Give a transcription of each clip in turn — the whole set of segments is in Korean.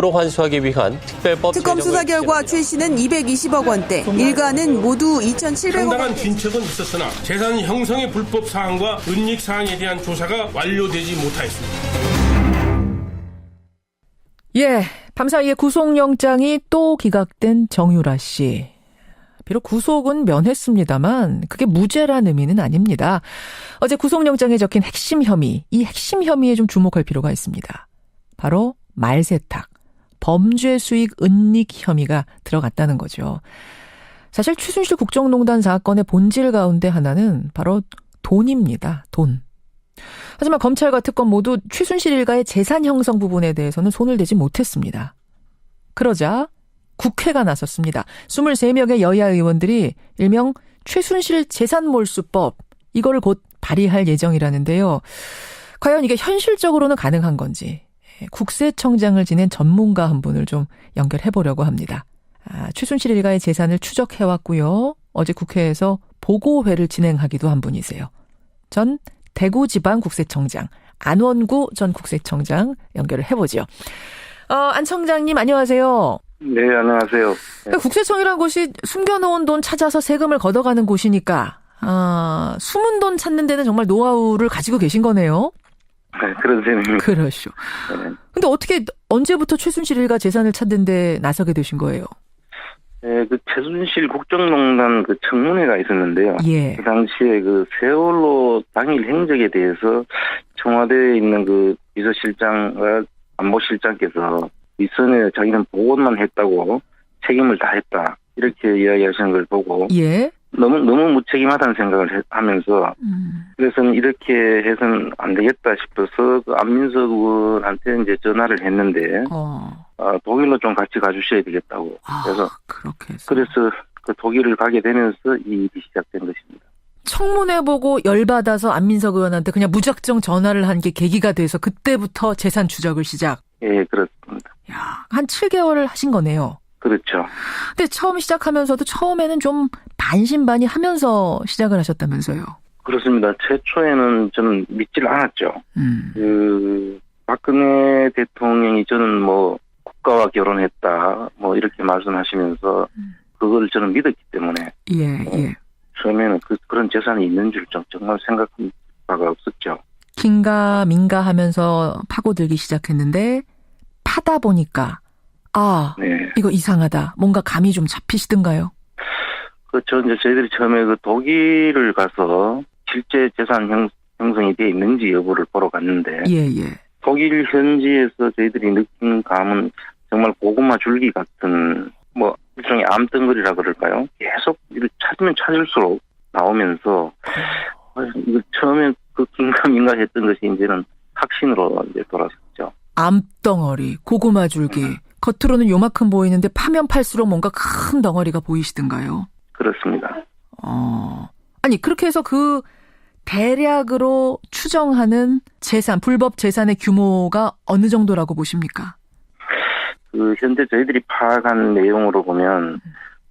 로 환수하기 위한 특별법 특검 수사 결과. 최 씨는 220억 원대, 일가는 모두 2,700억 상당한 원. 진척은 있었으나 재산 형성의 불법 사항과 은닉 사항에 대한 조사가 완료되지 못하였습니다. 예, 밤사이에 구속영장이 또 기각된 정유라 씨. 비록 구속은 면했습니다만 그게 무죄란 의미는 아닙니다. 어제 구속영장에 적힌 핵심 혐의, 이 핵심 혐의에 좀 주목할 필요가 있습니다. 바로 말세탁, 범죄 수익 은닉 혐의가 들어갔다는 거죠. 사실 최순실 국정농단 사건의 본질 가운데 하나는 바로 돈입니다. 돈. 하지만 검찰과 특검 모두 최순실 일가의 재산 형성 부분에 대해서는 손을 대지 못했습니다. 그러자 국회가 나섰습니다. 23명의 여야 의원들이 일명 최순실 재산 몰수법 이거를 곧 발의할 예정이라는데요. 과연 이게 현실적으로는 가능한 건지 예, 국세청장을 지낸 전문가 한 분을 좀 연결해 보려고 합니다. 아, 최순실 일가의 재산을 추적해 왔고요. 어제 국회에서 보고회를 진행하기도 한 분이세요. 전 대구지방 국세청장 안원구 전 국세청장 연결을 해보죠. 어, 안 청장님 안녕하세요. 네, 안녕하세요. 그러니까 국세청이란 곳이 숨겨놓은 돈 찾아서 세금을 걷어가는 곳이니까 아, 숨은 돈 찾는 데는 정말 노하우를 가지고 계신 거네요. 네, 그런 셈입니다. 그러시오. 근데 어떻게 언제부터 최순실 일가 재산을 찾는 데 나서게 되신 거예요? 네, 그 최순실 국정농단 그 청문회가 있었는데요. 예. 그 당시에 그 세월호 당일 행적에 대해서 청와대에 있는 그 비서실장과 안보실장께서 윗선에 자기는 보고만 했다고 책임을 다했다. 이렇게 이야기하시는 걸 보고 예. 너무 너무 무책임하다는 생각을 해- 하면서 음. 그래서는 이렇게 해서는 안 되겠다 싶어서 그 안민석 의원한테 이제 전화를 했는데 어. 아, 독일로 좀 같이 가주셔야 되겠다고. 아, 그래서 그렇게 해서. 그래서 그 독일을 가게 되면서 이 일이 시작된 것입니다. 청문회 보고 열받아서 안민석 의원한테 그냥 무작정 전화를 한 게 계기가 돼서 그때부터 재산 추적을 시작. 예, 그렇습니다. 야, 한 7개월을 하신 거네요. 그렇죠. 근데 처음 시작하면서도 처음에는 좀 반신반의 하면서 시작을 하셨다면서요. 그렇습니다. 최초에는 저는 믿질 않았죠. 음. 그 박근혜 대통령이 저는 뭐 국가와 결혼했다 뭐 이렇게 말씀하시면서 그걸 저는 믿었기 때문에 예, 예. 처음에는 그 그런 재산이 있는 줄 정- 정말 생각한 바가 없었죠. 긴가 민가 하면서 파고들기 시작했는데 파다 보니까 아, 네. 이거 이상하다. 뭔가 감이 좀 잡히시던가요? 그저 이제 저희들이 처음에 그 독일을 가서 실제 재산 형, 형성이 돼 있는지 여부를 보러 갔는데 예, 예. 독일 현지에서 저희들이 느낀 감은 정말 고구마 줄기 같은 뭐 일종의 암덩어리라 그럴까요? 계속 이를 찾으면 찾을수록 나오면서 어, 이거 처음에 그 긴가민가 했던 것이 이제는 확신으로 이제 돌아섰죠. 암덩어리, 고구마 줄기. 겉으로는 요만큼 보이는데 파면 팔수록 뭔가 큰 덩어리가 보이시던가요? 그렇습니다. 어. 아니, 그렇게 해서 그 대략으로 추정하는 재산, 불법 재산의 규모가 어느 정도라고 보십니까? 그 현재 저희들이 파악한 내용으로 보면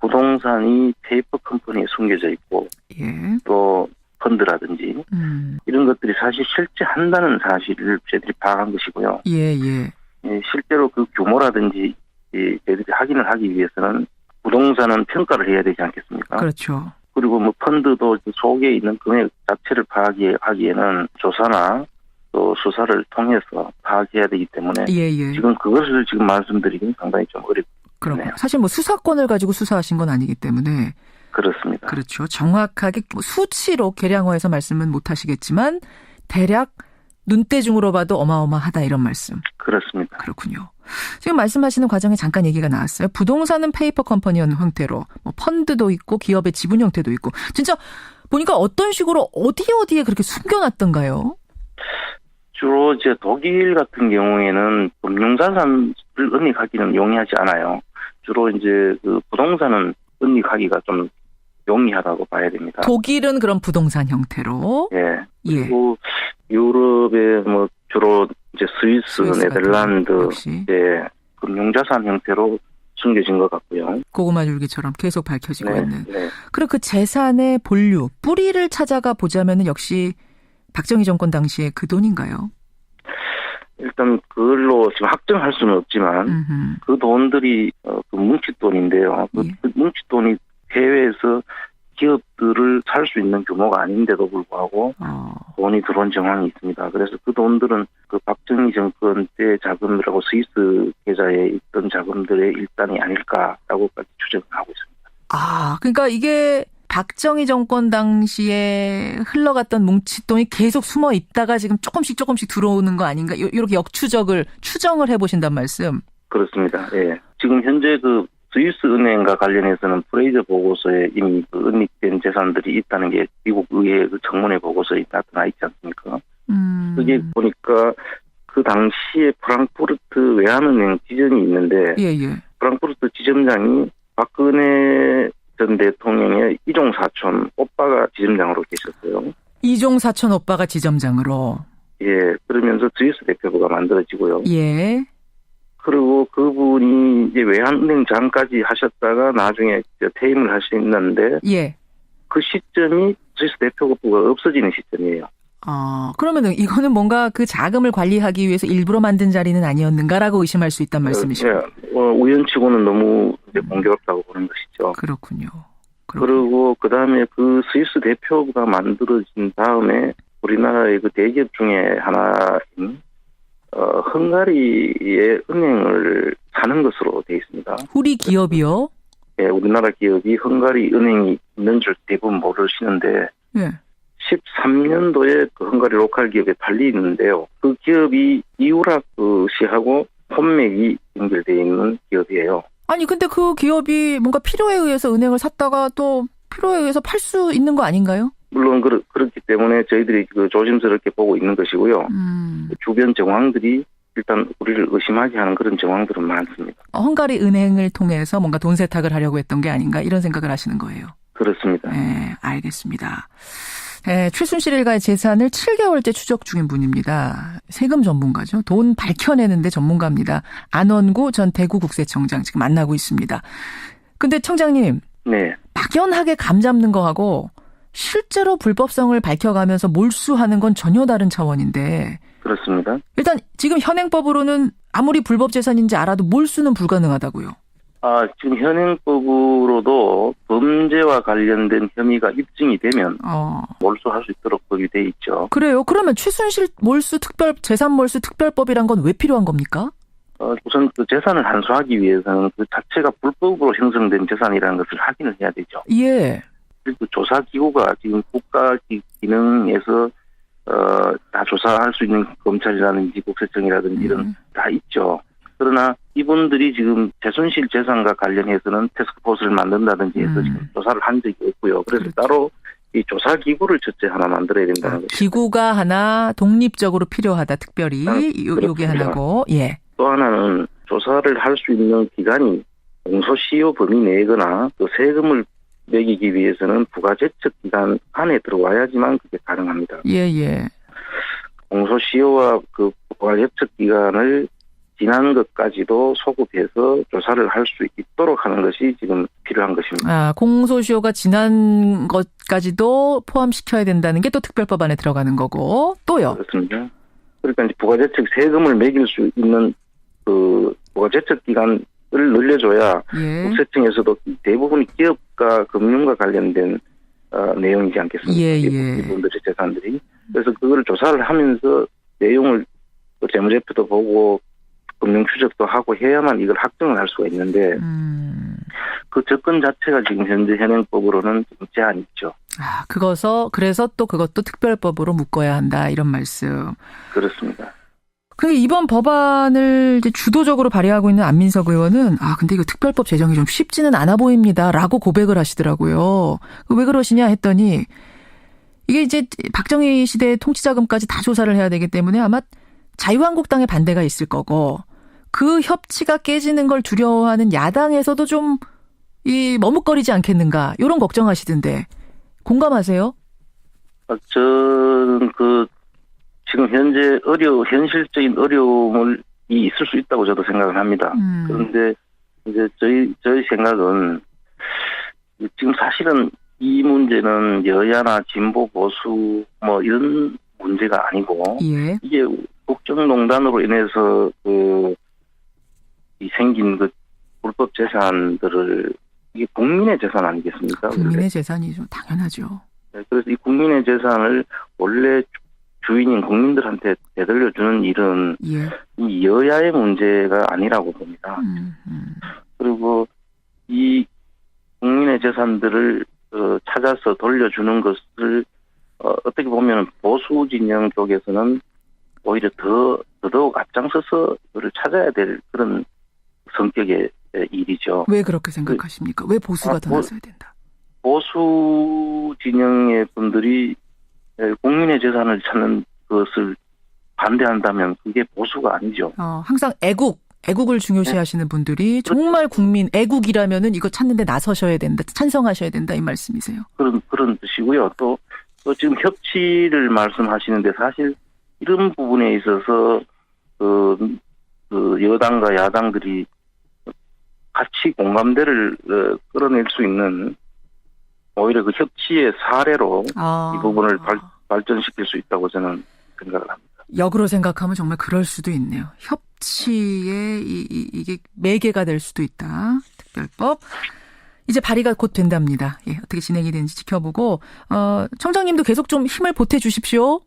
부동산이 페이퍼 컴퍼니에 숨겨져 있고 예. 또 펀드라든지 음. 이런 것들이 사실 실제 한다는 사실을 저희들이 파악한 것이고요. 예, 예. 예, 실제로 그 규모라든지 이 저희들이 확인을 하기 위해서는 부동산은 평가를 해야 되지 않겠습니까? 그렇죠. 그리고 뭐 펀드도 그 속에 있는 금액 자체를 파악하기에는 조사나 또 수사를 통해서 파악해야 되기 때문에 예, 예. 지금 그것을 지금 말씀드리기는 상당히 좀 어렵 그렇고 네. 사실 뭐 수사권을 가지고 수사하신 건 아니기 때문에 그렇습니다. 그렇죠. 정확하게 뭐 수치로 계량화해서 말씀은 못 하시겠지만 대략 눈대중으로 봐도 어마어마하다 이런 말씀. 그렇습니다. 그렇군요. 지금 말씀하시는 과정에 잠깐 얘기가 나왔어요. 부동산은 페이퍼 컴퍼니형 형태로 뭐 펀드도 있고 기업의 지분 형태도 있고 진짜 보니까 어떤 식으로 어디 어디에 그렇게 숨겨놨던가요? 주로 이제 독일 같은 경우에는 금융자산을 은닉하기는 용이하지 않아요. 주로 이제 그 부동산은 은닉하기가 좀 용이하다고 봐야 됩니다. 독일은 그런 부동산 형태로 예. 예. 그리고 유럽의 뭐 주로 이제 스위스, 스위스 네덜란드 예, 금융자산 형태로 숨겨진 것 같고요. 고구마 줄기처럼 계속 밝혀지고 네, 있는. 네. 그리고 그 재산의 본류, 뿌리를 찾아가 보자면은 역시 박정희 정권 당시에 그 돈인가요? 일단 그걸로 지금 확정할 수는 없지만 음흠. 그 돈들이 어, 그 뭉칫돈인데요. 그, 예. 그 뭉칫돈이 해외에서 기업들을 살 수 있는 규모가 아닌데도 불구하고 어. 돈이 들어온 정황이 있습니다. 그래서 그 돈들은 그 박정희 정권 때 자금이라고 스위스 계좌에 있던 자금들의 일단이 아닐까라고까지 추정을 하고 있습니다. 아, 그러니까 이게 박정희 정권 당시에 흘러갔던 뭉칫돈이 계속 숨어 있다가 지금 조금씩 조금씩 들어오는 거 아닌가? 요- 이렇게 역추적을 추정을 해보신단 말씀. 그렇습니다. 예. 지금 현재 그 스위스 은행과 관련해서는 프레이저 보고서에 이미 그 은닉된 재산들이 있다는 게 미국 의회 그 청문회 보고서에 나타나 있지 않습니까? 음. 그게 보니까 그 당시에 프랑크푸르트 외환은행 지점이 있는데 예, 예. 프랑크푸르트 지점장이 박근혜 전 대통령의 이종 사촌 오빠가 지점장으로 계셨어요. 이종 사촌 오빠가 지점장으로. 예, 그러면서 스위스 대표부가 만들어지고요. 예. 그리고 그분이 이제 외환은행장까지 하셨다가 나중에 퇴임을 하셨는데 예. 그 시점이 스위스 대표부가 없어지는 시점이에요. 어, 그러면은 이거는 뭔가 그 자금을 관리하기 위해서 일부러 만든 자리는 아니었는가라고 의심할 수 있단 말씀이시죠? 예, 어, 우연치고는 너무 이제 공교롭다고 보는 것이죠. 그렇군요. 그렇군요. 그리고 그 다음에 그 스위스 대표부가 만들어진 다음에 우리나라의 그 대기업 중에 하나인 어, 헝가리의 은행을 사는 것으로 되어 있습니다. 후리 기업이요? 예, 우리나라 기업이 헝가리 은행이 있는 줄 대부분 모르시는데 예. 13년도에 그 헝가리 로컬 기업에 팔리는데요. 그 기업이 이우라크 시하고 혼맥이 연결되어 있는 기업이에요. 아니 근데 그 기업이 뭔가 필요에 의해서 은행을 샀다가 또 필요에 의해서 팔 수 있는 거 아닌가요? 물론 그렇, 그렇기 때문에 저희들이 그 조심스럽게 보고 있는 것이고요. 음. 주변 정황들이 일단 우리를 의심하게 하는 그런 정황들은 많습니다. 어, 헝가리 은행을 통해서 뭔가 돈 세탁을 하려고 했던 게 아닌가 이런 생각을 하시는 거예요. 그렇습니다. 네, 알겠습니다. 예, 최순실 일가의 재산을 7개월째 추적 중인 분입니다. 세금 전문가죠. 돈 밝혀내는데 전문가입니다. 안원구 전 대구국세청장 지금 만나고 있습니다. 근데 청장님, 네. 막연하게 감 잡는 거하고 실제로 불법성을 밝혀가면서 몰수하는 건 전혀 다른 차원인데 그렇습니다. 일단 지금 현행법으로는 아무리 불법 재산인지 알아도 몰수는 불가능하다고요. 아, 지금 현행법으로도 범죄와 관련된 혐의가 입증이 되면 어. 몰수할 수 있도록 법이 돼 있죠. 그래요. 그러면 최순실 몰수 특별 재산 몰수 특별법이란 건 왜 필요한 겁니까? 어, 우선 그 재산을 한수하기 위해서는 그 자체가 불법으로 형성된 재산이라는 것을 확인을 해야 되죠. 예. 그리고 조사 기구가 지금 국가 기- 기능에서 어, 다 조사할 수 있는 검찰이라든지 국세청이라든지 이런 음. 다 있죠. 그러나 이분들이 지금 재손실 재산과 관련해서는 테스크포스를 만든다든지 해서 음. 지금 조사를 한 적이 없고요. 그래서 그렇죠. 따로 이 조사 기구를 첫째 하나 만들어야 아, 된다는 것이죠. 기구가 하나 독립적으로 필요하다 특별히 아, 요, 요게. 하나고 예. 또 하나는 조사를 할 수 있는 기관이 공소시효 범위 내거나 또 세금을 매기기 위해서는 부가 제척 기간 안에 들어와야지만 그게 가능합니다. 예, 예. 공소시효와 그 부가 제척 기간을 지난 것까지도 소급해서 조사를 할 수 있도록 하는 것이 지금 필요한 것입니다. 아, 공소시효가 지난 것까지도 포함시켜야 된다는 게 또 특별법 안에 들어가는 거고 또요. 그렇습니다. 그러니까 이제 부가제척 세금을 매길 수 있는 그 부가제척 기간 을 늘려줘야 예. 국세청에서도 대부분이 기업과 금융과 관련된 어, 내용이지 않겠습니까? 예, 이- 예. 이분들의 재산들이. 그래서 그거를 조사를 하면서 내용을 또 재무제표도 보고 금융 추적도 하고 해야만 이걸 확정을 할 수가 있는데 음. 그 접근 자체가 지금 현재 현행법으로는 좀 제한이 있죠. 아, 그거서 그래서 또 그것도 특별법으로 묶어야 한다 이런 말씀. 그렇습니다. 그 이번 법안을 이제 주도적으로 발의하고 있는 안민석 의원은 아 근데 이거 특별법 제정이 좀 쉽지는 않아 보입니다라고 고백을 하시더라고요. 왜 그러시냐 했더니 이게 이제 박정희 시대 통치자금까지 다 조사를 해야 되기 때문에 아마 자유한국당의 반대가 있을 거고 그 협치가 깨지는 걸 두려워하는 야당에서도 좀 이 머뭇거리지 않겠는가 이런 걱정하시던데 공감하세요? 아, 저는 그 지금 현재 어려 현실적인 어려움을 이 있을 수 있다고 저도 생각을 합니다. 음. 그런데 이제 저희 저희 생각은 지금 사실은 이 문제는 여야나 진보 보수 뭐 이런 문제가 아니고 예. 이게 국정농단으로 인해서 그, 이 생긴 그 불법 재산들을 이게 국민의 재산 아니겠습니까? 국민의 재산이 좀 당연하죠. 네, 그래서 이 국민의 재산을 원래 주- 주인인 국민들한테 되돌려주는 일은 예. 이 여야의 문제가 아니라고 봅니다. 음, 음. 그리고 이 국민의 재산들을 어, 찾아서 돌려주는 것을 어, 어떻게 보면 보수 진영 쪽에서는 오히려 더 더더욱 앞장서서 그를 찾아야 될 그런 성격의 일이죠. 왜 그렇게 생각하십니까? 왜 보수가 아, 더 뭐- 나서야 된다? 보수 진영의 분들이 에, 국민의 재산을 찾는 것을 반대한다면 그게 보수가 아니죠. 어, 항상 애국, 애국을 중요시하시는 분들이 정말 국민 애국이라면은 이거 찾는데 나서셔야 된다, 찬성하셔야 된다 이 말씀이세요. 그런 그런 뜻이고요. 또, 또 지금 협치를 말씀하시는데 사실 이런 부분에 있어서 그, 그 여당과 야당들이 같이 공감대를 어, 끌어낼 수 있는 오히려 그 협치의 사례로 아, 이 부분을 발, 발전시킬 수 있다고 저는 생각을 합니다. 역으로 생각하면 정말 그럴 수도 있네요. 협치의 이, 이, 이게 매개가 될 수도 있다. 특별법. 이제 발의가 곧 된답니다. 예, 어떻게 진행이 되는지 지켜보고, 어, 청장님도 계속 좀 힘을 보태 주십시오.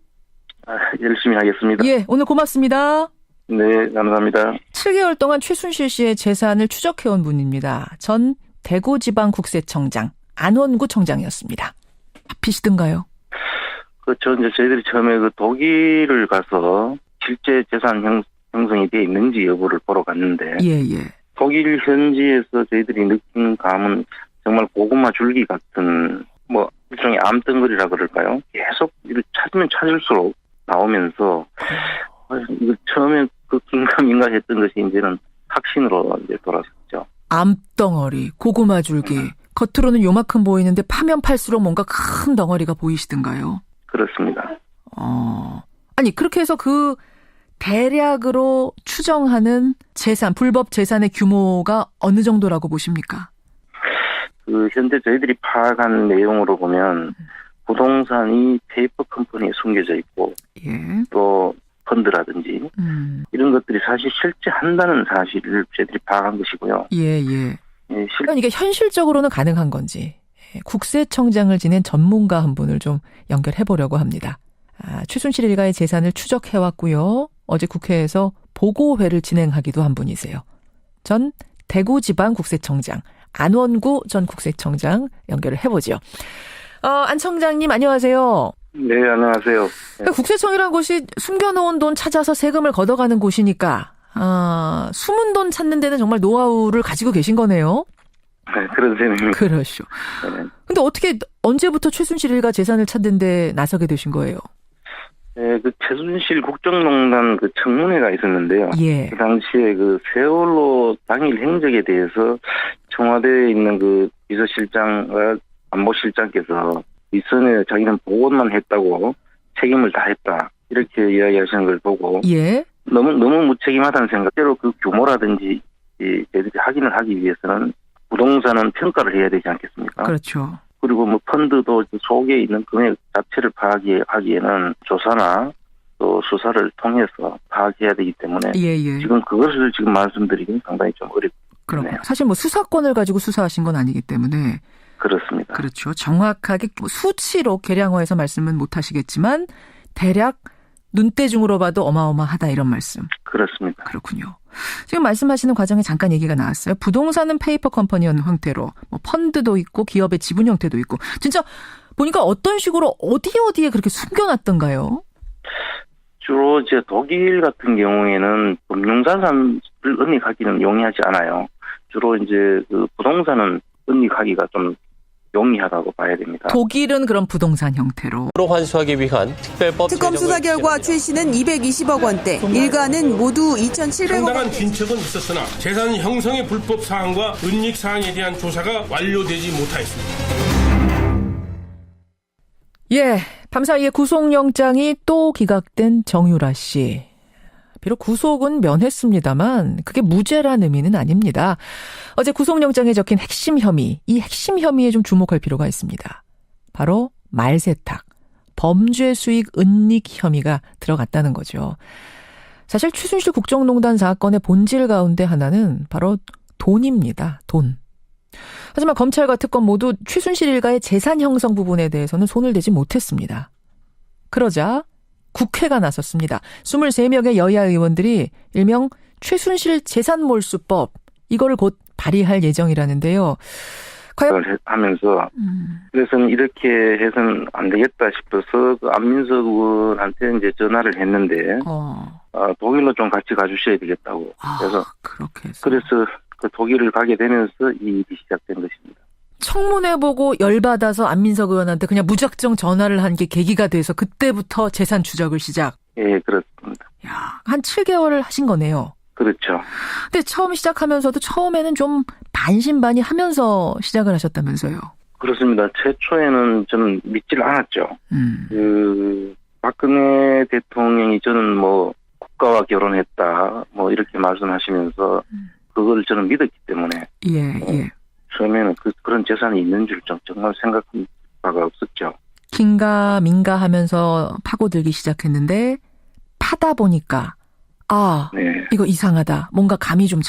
아, 열심히 하겠습니다. 예, 오늘 고맙습니다. 네, 감사합니다. 7개월 동안 최순실 씨의 재산을 추적해온 분입니다. 전 대구지방국세청장 안원구 청장이었습니다. 앞이시든가요? 그, 저, 이제 저희들이 처음에 그 독일을 가서 실제 재산 형, 형성이 돼 있는지 여부를 보러 갔는데, 예, 예. 독일 현지에서 저희들이 느낀 감은 정말 고구마 줄기 같은, 뭐, 일종의 암덩어리라 그럴까요? 계속 이를 찾으면 찾을수록 나오면서, 아, 이거 처음에 그 긴가민가 했던 것이 이제는 확신으로 이제 돌아섰죠. 암덩어리, 고구마 줄기. 겉으로는 요만큼 보이는데 파면 팔수록 뭔가 큰 덩어리가 보이시던가요? 그렇습니다. 어. 아니, 그렇게 해서 그 대략으로 추정하는 재산, 불법 재산의 규모가 어느 정도라고 보십니까? 그, 현재 저희들이 파악한 내용으로 보면, 부동산이 페이퍼 컴퍼니에 숨겨져 있고, 예. 또, 펀드라든지, 음. 이런 것들이 사실 실제 한다는 사실을 저희들이 파악한 것이고요. 예, 예. 예, 실, 그럼 이게 현실적으로는 가능한 건지 예, 국세청장을 지낸 전문가 한 분을 좀 연결해 보려고 합니다. 아, 최순실 일가의 재산을 추적해 왔고요. 어제 국회에서 보고회를 진행하기도 한 분이세요. 전 대구지방 국세청장 안원구 전 국세청장 연결을 해보죠. 어, 안 청장님 안녕하세요. 네, 안녕하세요. 그러니까 국세청이란 곳이 숨겨놓은 돈 찾아서 세금을 걷어가는 곳이니까 아, 숨은 돈 찾는 데는 정말 노하우를 가지고 계신 거네요. 네, 그런 셈입니다. 그러시오. 네. 근데 어떻게 언제부터 최순실 일가 재산을 찾는 데 나서게 되신 거예요? 네, 그 최순실 국정농단 그 청문회가 있었는데요. 예. 그 당시에 그 세월호 당일 행적에 대해서 청와대에 있는 그 비서실장과 안보실장께서 윗선에 자기는 보고만 했다고 책임을 다했다 이렇게 이야기하시는 걸 보고 예. 너무 너무 무책임하다는 생각대로 그 규모라든지 이 확인을 하기 위해서는 부동산은 평가를 해야 되지 않겠습니까? 그렇죠. 그리고 뭐 펀드도 그 속에 있는 금액 자체를 파악하기에는 조사나 또 수사를 통해서 파악해야 되기 때문에 예, 예. 지금 그것을 지금 말씀드리기는 상당히 좀 어렵 그럼 네. 사실 뭐 수사권을 가지고 수사하신 건 아니기 때문에 그렇습니다. 그렇죠. 정확하게 뭐 수치로 계량화해서 말씀은 못 하시겠지만 대략 눈대중으로 봐도 어마어마하다 이런 말씀. 그렇습니다. 그렇군요. 지금 말씀하시는 과정에 잠깐 얘기가 나왔어요. 부동산은 페이퍼 컴퍼니형 형태로 뭐 펀드도 있고 기업의 지분 형태도 있고 진짜 보니까 어떤 식으로 어디 어디에 그렇게 숨겨놨던가요? 주로 이제 독일 같은 경우에는 금융자산을 은닉하기는 용이하지 않아요. 주로 이제 그 부동산은 은닉하기가 좀 용이하다고 봐야 됩니다. 독일은 그런 부동산 형태로 로 환수하기 위한 특별법 특검 수사 결과. 최 씨는 220억 원대, 일가는 모두 2,700억 상당한 원. 진척은 있었으나 재산 형성의 불법 사항과 은닉 사항에 대한 조사가 완료되지 못하였습니다. 예, 밤사이에 구속영장이 또 기각된 정유라 씨. 비록 구속은 면했습니다만 그게 무죄란 의미는 아닙니다. 어제 구속영장에 적힌 핵심 혐의, 이 핵심 혐의에 좀 주목할 필요가 있습니다. 바로 말세탁, 범죄 수익 은닉 혐의가 들어갔다는 거죠. 사실 최순실 국정농단 사건의 본질 가운데 하나는 바로 돈입니다. 돈. 하지만 검찰과 특검 모두 최순실 일가의 재산 형성 부분에 대해서는 손을 대지 못했습니다. 그러자 국회가 나섰습니다. 23명의 여야 의원들이 일명 최순실 재산 몰수법 이거를 곧 발의할 예정이라는데요. 과연 하면서 음, 그래서는 이렇게 해서는 안 되겠다 싶어서 그 안민석 의원한테 이제 전화를 했는데 어, 어, 독일로 좀 같이 가주셔야 되겠다고 아, 그래서 그렇게 해서 그래서 그 독일을 가게 되면서 이 일이 시작된 것입니다. 청문회 보고 열받아서 안민석 의원한테 그냥 무작정 전화를 한 게 계기가 돼서 그때부터 재산 추적을 시작. 예, 그렇습니다. 야, 한 7개월을 하신 거네요. 그렇죠. 근데 처음 시작하면서도 처음에는 좀 반신반의 하면서 시작을 하셨다면서요. 그렇습니다. 최초에는 저는 믿질 않았죠. 음. 그 박근혜 대통령이 저는 뭐 국가와 결혼했다 뭐 이렇게 말씀하시면서 그걸 저는 믿었기 때문에 예, 예. 처음에는 그 그런 재산이 있는 줄 정- 정말 생각한 바가 없었죠. 긴가 민가 하면서 파고들기 시작했는데 파다 보니까 아 네. 이거 이상하다 뭔가 감이 좀